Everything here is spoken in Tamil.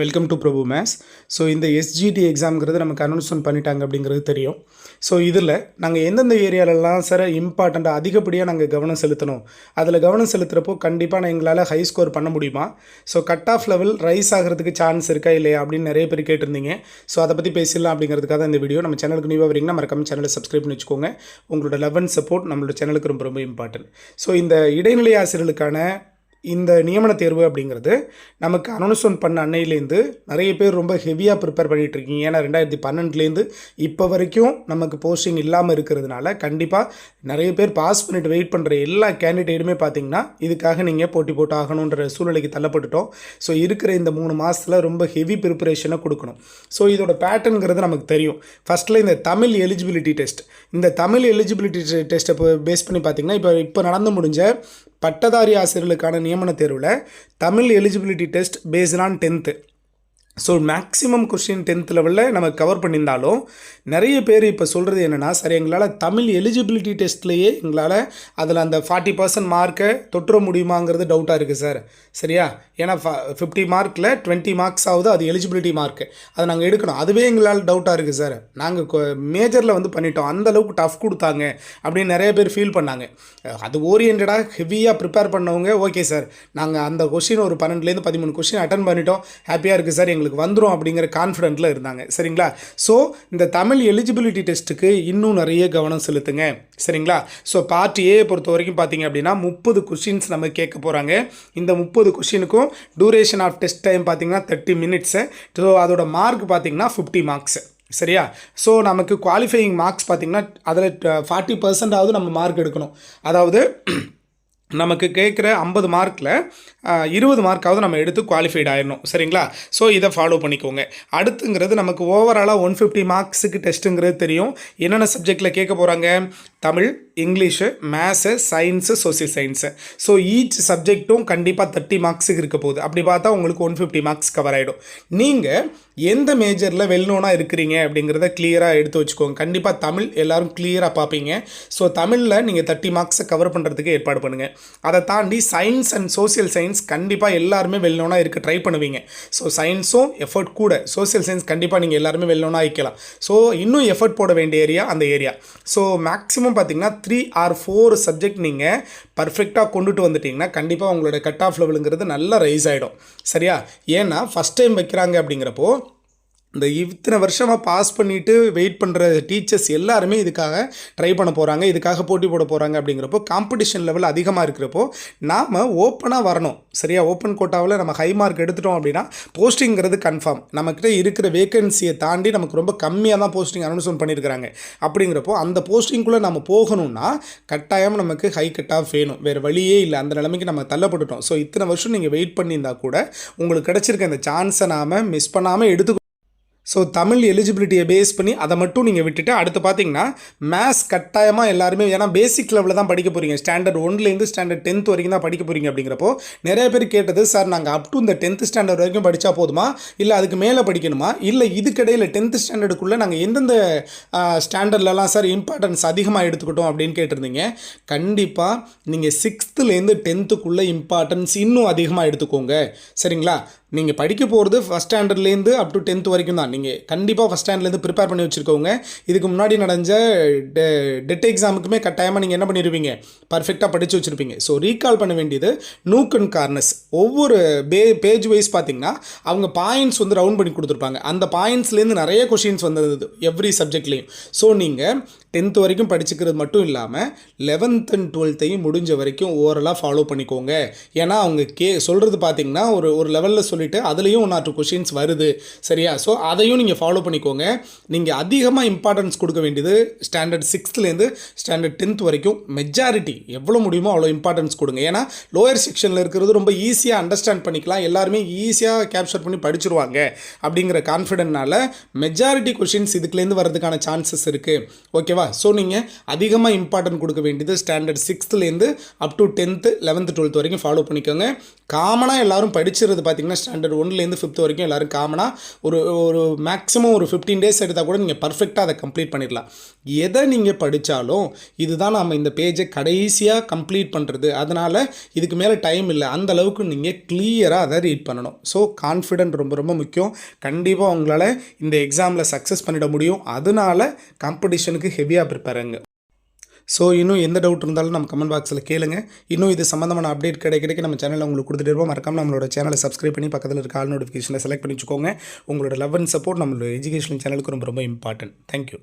Welcome to Prabhu maths so இந்த எஸ்ஜிடி எக்ஸாம்ங்கிறது நமக்கு அனௌன்ஸ்மெண்ட் பண்ணிட்டாங்க அப்படிங்கிறது தெரியும். ஸோ இதில் நாங்கள் எந்தெந்த ஏரியாலெல்லாம் சார் இம்பார்ட்டண்ட்டாக அதிகப்படியாக நாங்கள் கவனம் செலுத்தணும்? அதில் கவனம் செலுத்துகிறப்போ கண்டிப்பாக நான் எங்களால் ஹை ஸ்கோர் பண்ண முடியுமா? So cut off level rise ஆகிறதுக்கு சான்ஸ் இருக்கா இல்லையா அப்படின்னு நிறைய பேர் கேட்டிருந்தீங்க. ஸோ அதை பற்றி பேசிடலாம் அப்படிங்கிறதுக்காக இந்த வீடியோ நம்ம சேனலுக்கு நியூவாக வரீங்கன்னா மறக்காம சேனலை சப்ஸ்கிரைப் பண்ணி வச்சுக்கோங்க. உங்களோட லெவன் சப்போர்ட் நம்மளோட சேனலுக்கு ரொம்ப ரொம்ப இம்பார்ட்டன்ட் ஸோ இந்த இடைநிலை ஆசிரியர்களுக்கான இந்த நியமன தேர்வு அப்படிங்கிறது நமக்கு அனௌன்ஸ்மெண்ட் பண்ண அன்னையிலேருந்து நிறைய பேர் ரொம்ப ஹெவியாக ப்ரிப்பேர் பண்ணிகிட்ருக்கீங்க இருக்கீங்க. ஏன்னா ரெண்டாயிரத்தி பன்னெண்டுலேருந்து இப்போ வரைக்கும் நமக்கு போஸ்டிங் இல்லாமல் இருக்கிறதுனால கண்டிப்பாக நிறைய பேர் பாஸ் பண்ணிட்டு வெயிட் பண்ணுற எல்லா கேண்டிடேட்டுமே பார்த்தீங்கன்னா இதுக்காக நீங்கள் போட்டி போட்டு ஆகணுன்ற சூழ்நிலைக்கு தள்ளப்பட்டுட்டோம். ஸோ இருக்கிற இந்த மூணு மாதத்தில் ரொம்ப ஹெவி ப்ரிப்பரேஷனை கொடுக்கணும். ஸோ இதோட பேட்டர்னுங்கிறது நமக்கு தெரியும். ஃபஸ்ட்டில் இந்த தமிழ் எலிஜிபிலிட்டி டெஸ்ட் இந்த தமிழ் எலிஜிபிலிட்டி டெஸ்ட்டை இப்போ பேஸ் பண்ணி பார்த்தீங்கன்னா இப்போ இப்போ நடந்து முடிஞ்ச பட்டதாரி ஆசிரியர்களுக்கான நியமன தேர்வில் Tamil eligibility test based on tenth so maximum question tenth லெவலில் நம்ம கவர் பண்ணியிருந்தாலும் நிறைய பேர் இப்போ சொல்கிறது என்னென்னா சரி எங்களால் தமிழ் எலிஜிபிலிட்டி டெஸ்ட்லேயே எங்களால் அதில் அந்த ஃபார்ட்டி பர்சன்ட் மார்க்கை தொட்டுற முடியுமாங்கிறது டவுட்டாக இருக்குது சார் சரியா? ஏன்னா ஃபிஃப்டி மார்க்கில் டுவெண்ட்டி மார்க்ஸ் ஆகுது அது எலிஜிபிலிட்டி மார்க்கு அதை நாங்கள் எடுக்கணும். அதுவே எங்களால் டவுட்டாக இருக்குது சார் நாங்கள் மேஜரில் வந்து பண்ணிட்டோம். அந்த அளவுக்கு டஃப் கொடுத்தாங்க அப்படின்னு நிறைய பேர் ஃபீல் பண்ணாங்க. அது ஓரியன்டாக ஹெவியாக ப்ரிப்பேர் பண்ணவங்க ஓகே சார் நாங்கள் அந்த கொஷின் ஒரு பன்னெண்டுலேருந்து பதிமூணு கொஷின் அட்டன் பண்ணிட்டோம். ஹாப்பியாக இருக்குது சார் எங்களுக்கு. வந்துடும் அப்படிங்கிற கான்ஃபிடென்ட்டில் இருந்தாங்க. சரிங்களா? ஸோ இந்த தமிழ் எலிஜிபிலிட்டி டெஸ்ட்டுக்கு இன்னும் நிறைய கவனம் செலுத்துங்க. சரிங்களா? ஸோ பார்ட் ஏ பொறுத்த வரைக்கும் பார்த்தீங்க அப்படின்னா முப்பது கொஷின்ஸ் நம்ம கேட்க போகிறாங்க இந்த முப்பது கொஷினுக்கும் டூரேஷன் ஆஃப் டெஸ்ட் டைம் பார்த்தீங்கன்னா தேர்ட்டி மினிட்ஸு ஸோ அதோட மார்க் பார்த்தீங்கன்னா ஃபிஃப்டி மார்க்ஸு சரியா? ஸோ நமக்கு குவாலிஃபையிங் மார்க்ஸ் பார்த்திங்கன்னா அதில் ஃபார்ட்டி பர்சன்டாவது நம்ம மார்க் எடுக்கணும். அதாவது நமக்கு கேட்குற ஐம்பது மார்க்கில் இருபது மார்க்காவது நம்ம எடுத்து குவாலிஃபைட் ஆயிடணும். சரிங்களா? ஸோ இதை ஃபாலோ பண்ணிக்கோங்க. அடுத்துங்கிறது நமக்கு ஓவராலாக ஒன் ஃபிஃப்டி மார்க்ஸுக்கு டெஸ்ட்டுங்கிறது தெரியும். என்னென்ன சப்ஜெக்டில் கேட்க போகிறாங்க Tamil English maths science social science so each சப்ஜெக்ட்டும் கண்டிப்பாக தேர்ட்டி மார்க்ஸுக்கு இருக்க போகுது. அப்படி பார்த்தா உங்களுக்கு ஒன் ஃபிஃப்டி மார்க்ஸ் கவர் ஆகிடும் நீங்கள் எந்த மேஜரில் வெல்னோனாக இருக்கிறீங்க அப்படிங்கிறத கிளியராக எடுத்து வச்சுக்கோங்க. கண்டிப்பாக தமிழ் எல்லோரும் கிளியராக பார்ப்பீங்க. ஸோ தமிழில் நீங்கள் தேர்ட்டி மார்க்ஸை கவர் பண்ணுறதுக்கு ஏற்பாடு பண்ணுங்கள் அதை தாண்டி சயின்ஸ் அண்ட் சோசியல் சயின்ஸ் கண்டிப்பாக எல்லாருமே வெல்லோனாக இருக்க ட்ரை பண்ணுவீங்க. ஸோ சயின்ஸும் எஃபர்ட் கூட சோசியல் சயின்ஸ் கண்டிப்பாக நீங்கள் எல்லாருமே வெல்லோனாக ஆகிக்கலாம் ஸோ இன்னும் எஃபர்ட் போட வேண்டிய ஏரியா அந்த ஏரியா ஸோ மேக்ஸிமம் பார்த்தீங்கன்னா த்ரீ ஆர் ஃபோர் சப்ஜெக்ட் நீங்கள் பர்ஃபெக்டாக கொண்டுட்டு வந்துட்டிங்கன்னா கண்டிப்பாக உங்களோட கட் ஆஃப் லெவலுங்கிறது நல்லா ரைஸ் ஆகிடும் சரியா? ஏன்னா ஃபஸ்ட் டைம் வைக்கிறாங்க அப்படிங்கிறப்போ இந்த இத்தனை வருஷமாக பாஸ் பண்ணிவிட்டு வெயிட் பண்ணுற டீச்சர்ஸ் எல்லாருமே இதுக்காக ட்ரை பண்ண போகிறாங்க இதுக்காக போட்டி போட போகிறாங்க அப்படிங்கிறப்போ காம்படிஷன் லெவல் அதிகமாக இருக்கிறப்போ நாம் ஓப்பனாக வரணும். சரியா? ஓப்பன் கோட்டாவில் நம்ம ஹை மார்க் எடுத்துட்டோம் அப்படின்னா போஸ்டிங்கிறது கன்ஃபார்ம் நம்மக்கிட்ட இருக்கிற வேகன்சியை தாண்டி நமக்கு ரொம்ப கம்மியாக தான் போஸ்டிங் அனௌன்ஸ்மெண்ட் பண்ணியிருக்கிறாங்க அப்படிங்கிறப்போ அந்த போஸ்டிங்குள்ளே நம்ம போகணும்னா கட்டாயம் நமக்கு ஹை கட் ஆஃப் வேணும். வேறு வழியே இல்லை. அந்த நிலைமைக்கு நம்ம தள்ளப்பட்டுட்டோம். ஸோ இத்தனை வருஷம் நீங்கள் வெயிட் பண்ணியிருந்தா கூட உங்களுக்கு கிடச்சிருக்க இந்த சான்ஸை நாம் மிஸ் பண்ணாமல் எடுத்து ஸோ தமிழ் எலிஜிபிலிட்டியை பேஸ் பண்ணி அதை மட்டும் நீங்கள் விட்டுட்டு அடுத்து பார்த்தீங்கன்னா மேத்ஸ் கட்டாயமாக எல்லாருமே ஏன்னா பேசிக் லெவலில் தான் படிக்க போகிறீங்க ஸ்டாண்டர்ட் ஒன்லேருந்து ஸ்டாண்டர்ட் டென்த் வரைக்கும் தான் படிக்க போகிறீங்க அப்படிங்கிறப்போ நிறைய பேர் கேட்டது சார் நாங்கள் அப் டு இந்த டென்த் ஸ்டாண்டர்ட் வரைக்கும் படித்தா போதுமா? இல்லை அதுக்கு மேலே படிக்கணுமா? இல்லை இதுக்கிடையில் டென்த் ஸ்டாண்டர்டுக்குள்ளே நாங்கள் எந்தெந்த ஸ்டாண்டர்ட்லலாம் சார் இம்பார்ட்டன்ஸ் அதிகமாக எடுத்துக்கிட்டோம்? அப்படின்னு கேட்டிருந்தீங்க. கண்டிப்பாக நீங்கள் சிக்ஸ்த்துலேருந்து டென்த்துக்குள்ளே இம்பார்ட்டன்ஸ் இன்னும் அதிகமாக எடுத்துக்கோங்க. சரிங்களா? நீங்கள் படிக்க போகிறது ஃபஸ்ட் ஸ்டாண்டர்ட்லேருந்து அப் டு டென்த் வரைக்கும் தான். நீங்கள் கண்டிப்பாக ஃபஸ்ட் ஸ்டாண்டர்ட்லேருந்து ப்ரிப்பேர் பண்ணி வச்சுருக்கோங்க. இதுக்கு முன்னாடி நடந்த டெ டெட் எக்ஸாமுக்குமே கட்டாயமாக நீங்கள் என்ன பண்ணிடுவீங்க பர்ஃபெக்டாக படித்து வச்சுருப்பீங்க. ஸோ ரீகால் பண்ண வேண்டியது நூக் அண்ட் கார்னஸ். ஒவ்வொரு பே பேஜ் வைஸ் பார்த்தீங்கன்னா அவங்க பாயிண்ட்ஸ் வந்து ரவுண்ட் பண்ணி கொடுத்துருப்பாங்க. அந்த பாயிண்ட்ஸ்லேருந்து நிறைய கொஷின்ஸ் வந்தது எவ்ரி சப்ஜெக்ட்லேயும் ஸோ நீங்கள் டென்த் வரைக்கும் படிச்சுக்கிறது மட்டும் இல்லாமல் லெவன்த் அண்ட் டுவெல்த்தையும் முடிஞ்ச வரைக்கும் ஓவரலாக ஃபாலோ பண்ணிக்கோங்க. ஏன்னா அவங்க கே சொல்கிறது பார்த்தீங்கன்னா ஒரு ஒரு லெவலில் சொல்லிட்டு அதுலேயும் ஒன் ஆர் டூ கொஷின்ஸ் வருது. சரியா? ஸோ அதையும் நீங்கள் ஃபாலோ பண்ணிக்கோங்க. நீங்கள் அதிகமாக இம்பார்ட்டன்ஸ் கொடுக்க வேண்டியது ஸ்டாண்டர்ட் சிக்ஸ்த்துலேருந்து ஸ்டாண்டர்ட் டென்த் வரைக்கும் மெஜாரிட்டி எவ்வளோ முடியுமோ அவ்வளோ இம்பார்ட்டன்ஸ் கொடுங்க. ஏன்னா லோயர் செக்ஷனில் இருக்கிறது ரொம்ப ஈஸியாக அண்டர்ஸ்டாண்ட் பண்ணிக்கலாம். எல்லாருமே ஈஸியாக கேப்சர் பண்ணி படிச்சிருவாங்க. அப்படிங்கிற கான்ஃபிடென்ட்னால மெஜாரிட்டி கொஷின்ஸ் இதுக்குலேருந்து வரதுக்கான சான்சஸ் இருக்குது ஓகேவா ஸோ நீங்கள் அதிகமாக இம்பார்ட்டன்ட் கொடுக்க வேண்டியது ஸ்டாண்டர்ட் சிக்ஸ்த்துலேருந்து up to tenth eleventh twelfth வரைக்கும் ஃபாலோ பண்ணிக்கோங்க. காமனாக எல்லாரும் படிச்சிருது பார்த்தீங்கன்னா ஸ்டாண்டர்ட் ஒன்லேருந்து ஃபிஃப்த் வரைக்கும் எல்லோரும் காமனாக ஒரு ஒரு மேக்ஸிமம் ஒரு ஃபிஃப்டீன் டேஸ் எடுத்தால் கூட நீங்கள் பர்ஃபெக்டாக அதை கம்ப்ளீட் பண்ணிடலாம். எதை நீங்கள் படித்தாலும் இதுதான் நம்ம இந்த பேஜை கடைசியாக கம்ப்ளீட் பண்ணுறது அதனால் இதுக்கு மேலே டைம் இல்லை. அந்த அளவுக்கு நீங்கள் கிளியராக அதை ரீட் பண்ணணும். ஸோ கான்ஃபிடென்ட் ரொம்ப ரொம்ப முக்கியம். கண்டிப்பாக உங்களால் இந்த எக்ஸாமில் சக்ஸஸ் பண்ணிட முடியும். அதனால காம்படிஷனுக்கு ஹெவியாக ப்ரிப்பேருங்க ஸோ இன்னும் எந்த டவுட் இருந்தாலும் நம்ம கமெண்ட் பாக்ஸில் கேளுங்க. இன்னும் இது சம்மந்தமான அப்டேட் கிடைக்க கிடைக்க நம்ம சேனலில் உங்களுக்கு கொடுத்துட்டு இருப்போம். மறக்காம நம்மளோட சேனலை சப்ஸ்கிரைப் பண்ணி பக்கத்தில் இருக்க ஆல் நோட்டிஃபிகேஷனை செலக்ட் பண்ணி வச்சுக்கோங்க உங்களோட லவ் அண்ட் சப்போர்ட் நம்மளோட எஜுகேஷன் சேனலுக்கு ரொம்ப ரொம்ப இம்பார்ட்டன்ட் தேங்க்யூ